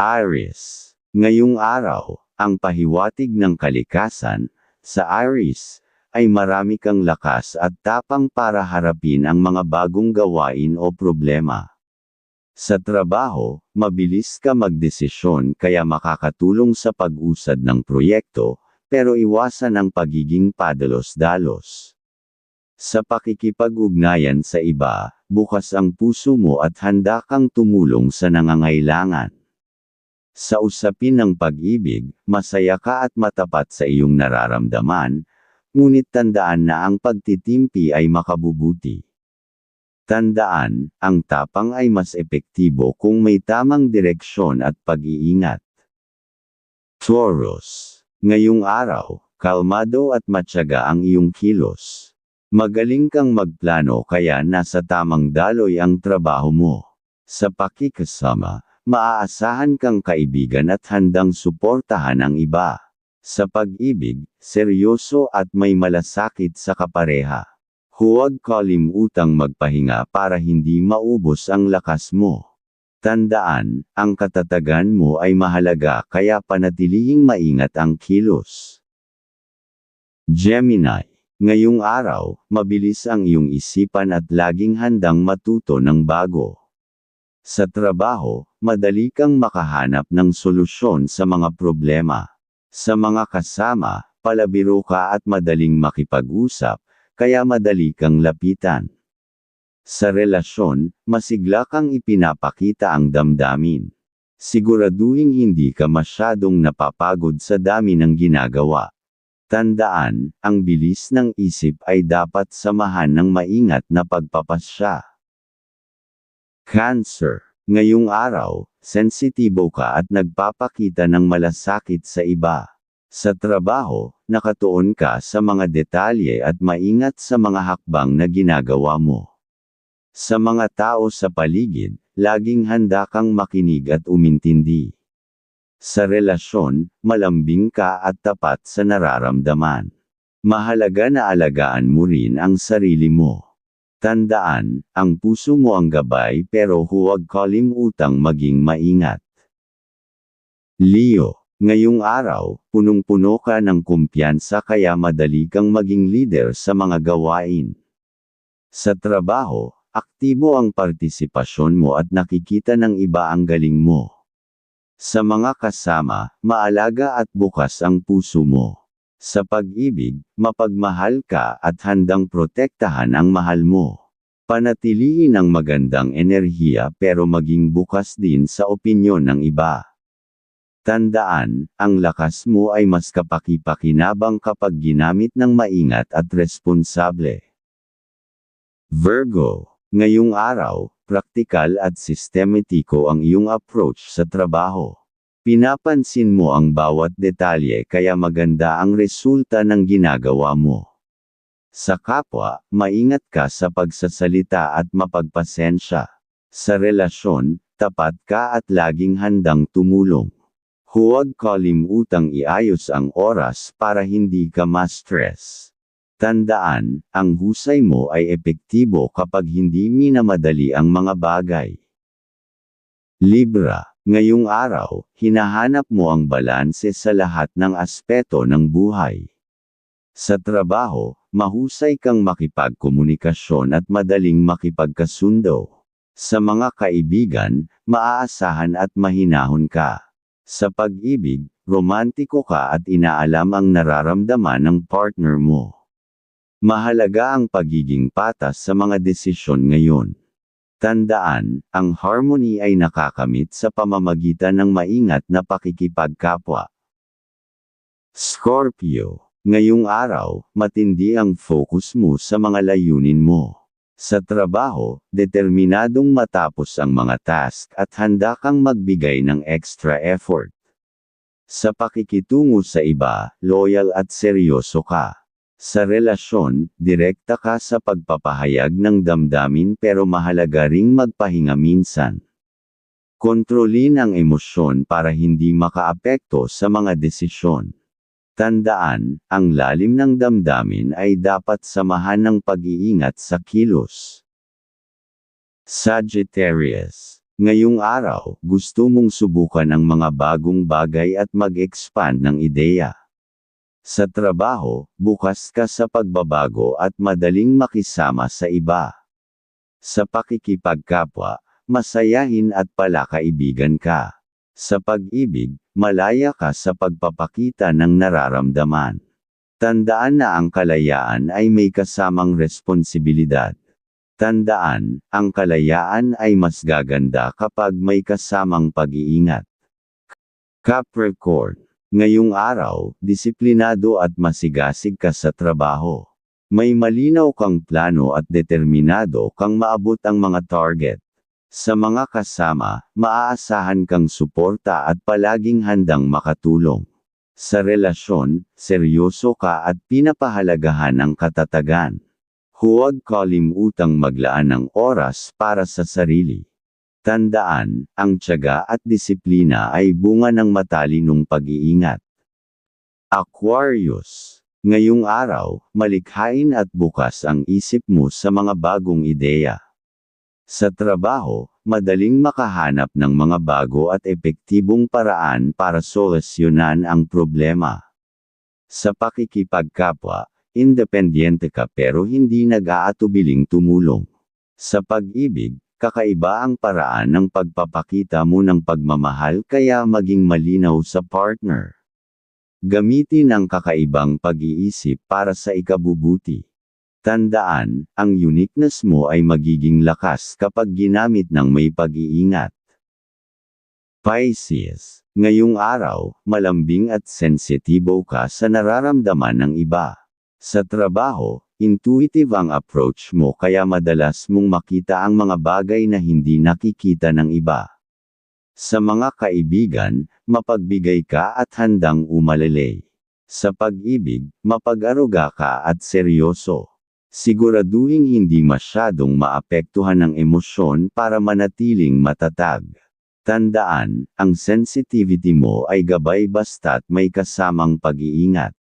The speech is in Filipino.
Aries. Ngayong araw, ang pahiwatig ng kalikasan, sa Aries, ay marami kang lakas at tapang para harapin ang mga bagong gawain o problema. Sa trabaho, mabilis ka magdesisyon kaya makakatulong sa pag-usad ng proyekto, pero iwasan ang pagiging padalos-dalos. Sa pakikipag-ugnayan sa iba, bukas ang puso mo at handa kang tumulong sa nangangailangan. Sa usapin ng pag-ibig, masaya ka at matapat sa iyong nararamdaman, ngunit tandaan na ang pagtitimpi ay makabubuti. Tandaan, ang tapang ay mas epektibo kung may tamang direksyon at pag-iingat. Taurus. Ngayong araw, kalmado at matyaga ang iyong kilos. Magaling kang magplano kaya nasa tamang daloy ang trabaho mo. Sa pakikasama, maaasahan kang kaibigan at handang suportahan ang iba. Sa pag-ibig, seryoso at may malasakit sa kapareha. Huwag kalimutang magpahinga para hindi maubos ang lakas mo. Tandaan, ang katatagan mo ay mahalaga kaya panatilihing maingat ang kilos. Gemini Ngayong araw, mabilis ang iyong isipan at laging handang matuto ng bago. Sa trabaho, madali kang makahanap ng solusyon sa mga problema. Sa mga kasama, palabiro ka at madaling makipag-usap, kaya madali kang lapitan. Sa relasyon, masigla kang ipinapakita ang damdamin. Siguraduhin hindi ka masyadong napapagod sa dami ng ginagawa. Tandaan, ang bilis ng isip ay dapat samahan ng maingat na pagpapasya. Cancer. Ngayong araw, sensitibo ka at nagpapakita ng malasakit sa iba. Sa trabaho, nakatuon ka sa mga detalye at maingat sa mga hakbang na ginagawa mo. Sa mga tao sa paligid, laging handa kang makinig at umintindi. Sa relasyon, malambing ka at tapat sa nararamdaman. Mahalaga na alagaan mo rin ang sarili mo. Tandaan, ang puso mo ang gabay pero huwag kalimutang maging maingat. Leo, ngayong araw, punong-puno ka ng kumpiyansa kaya madali kang maging leader sa mga gawain. Sa trabaho, aktibo ang partisipasyon mo at nakikita ng iba ang galing mo. Sa mga kasama, maalaga at bukas ang puso mo. Sa pag-ibig, mapagmahal ka at handang protektahan ang mahal mo. Panatiliin ang magandang enerhiya pero maging bukas din sa opinyon ng iba. Tandaan, ang lakas mo ay mas kapaki-pakinabang kapag ginamit ng maingat at responsable. Virgo, ngayong araw, praktikal at sistematiko ang iyong approach sa trabaho. Pinapansin mo ang bawat detalye kaya maganda ang resulta ng ginagawa mo. Sa kapwa, maingat ka sa pagsasalita at mapagpasensya. Sa relasyon, tapat ka at laging handang tumulong. Huwag kalimutang iayos ang oras para hindi ka ma-stress. Tandaan, ang husay mo ay epektibo kapag hindi minamadali ang mga bagay. Libra, ngayong araw, hinahanap mo ang balanse sa lahat ng aspeto ng buhay. Sa trabaho, mahusay kang makipagkomunikasyon at madaling makipagkasundo. Sa mga kaibigan, maaasahan at mahinahon ka. Sa pag-ibig, romantiko ka at inaalam ang nararamdaman ng partner mo. Mahalaga ang pagiging patas sa mga desisyon ngayon. Tandaan, ang harmony ay nakakamit sa pamamagitan ng maingat na pakikipagkapwa. Scorpio, ngayong araw, matindi ang focus mo sa mga layunin mo. Sa trabaho, determinadong matapos ang mga task at handa kang magbigay ng extra effort. Sa pakikitungo sa iba, loyal at seryoso ka. Sa relasyon, direkta ka sa pagpapahayag ng damdamin pero mahalaga ring magpahinga minsan. Kontrolin ang emosyon para hindi makaapekto sa mga desisyon. Tandaan, ang lalim ng damdamin ay dapat samahan ng pag-iingat sa kilos. Sagittarius Ngayong araw, gusto mong subukan ang mga bagong bagay at mag-expand ng ideya. Sa trabaho, bukas ka sa pagbabago at madaling makisama sa iba. Sa pakikipagkapwa, masayahin at palakaibigan ka. Sa pag-ibig, malaya ka sa pagpapakita ng nararamdaman. Tandaan na ang kalayaan ay may kasamang responsibilidad. Tandaan, ang kalayaan ay mas gaganda kapag may kasamang pag-iingat. Capricorn, ngayong araw, disiplinado at masigasig ka sa trabaho. May malinaw kang plano at determinado kang maabot ang mga target. Sa mga kasama, maaasahan kang suporta at palaging handang makatulong. Sa relasyon, seryoso ka at pinapahalagahan ang katatagan. Huwag kalimutang maglaan ng oras para sa sarili. Tandaan, ang tiyaga at disiplina ay bunga ng matalinong pag-iingat. Aquarius. Ngayong araw, malikhain at bukas ang isip mo sa mga bagong ideya. Sa trabaho, madaling makahanap ng mga bago at epektibong paraan para solusyonan ang problema. Sa pakikipagkapwa, independyente ka pero hindi nag-aatubiling tumulong. Sa pag-ibig, kakaiba ang paraan ng pagpapakita mo ng pagmamahal kaya maging malinaw sa partner. Gamitin ang kakaibang pag-iisip para sa ikabubuti. Tandaan, ang uniqueness mo ay magiging lakas kapag ginamit ng may pag-iingat. Pisces, ngayong araw, malambing at sensitibo ka sa nararamdaman ng iba. Sa trabaho, intuitive ang approach mo kaya madalas mong makita ang mga bagay na hindi nakikita ng iba. Sa mga kaibigan, mapagbigay ka at handang umalelay. Sa pag-ibig, mapag-aruga ka at seryoso. Siguraduhin hindi masyadong maapektuhan ng emosyon para manatiling matatag. Tandaan, ang sensitivity mo ay gabay basta't may kasamang pag-iingat.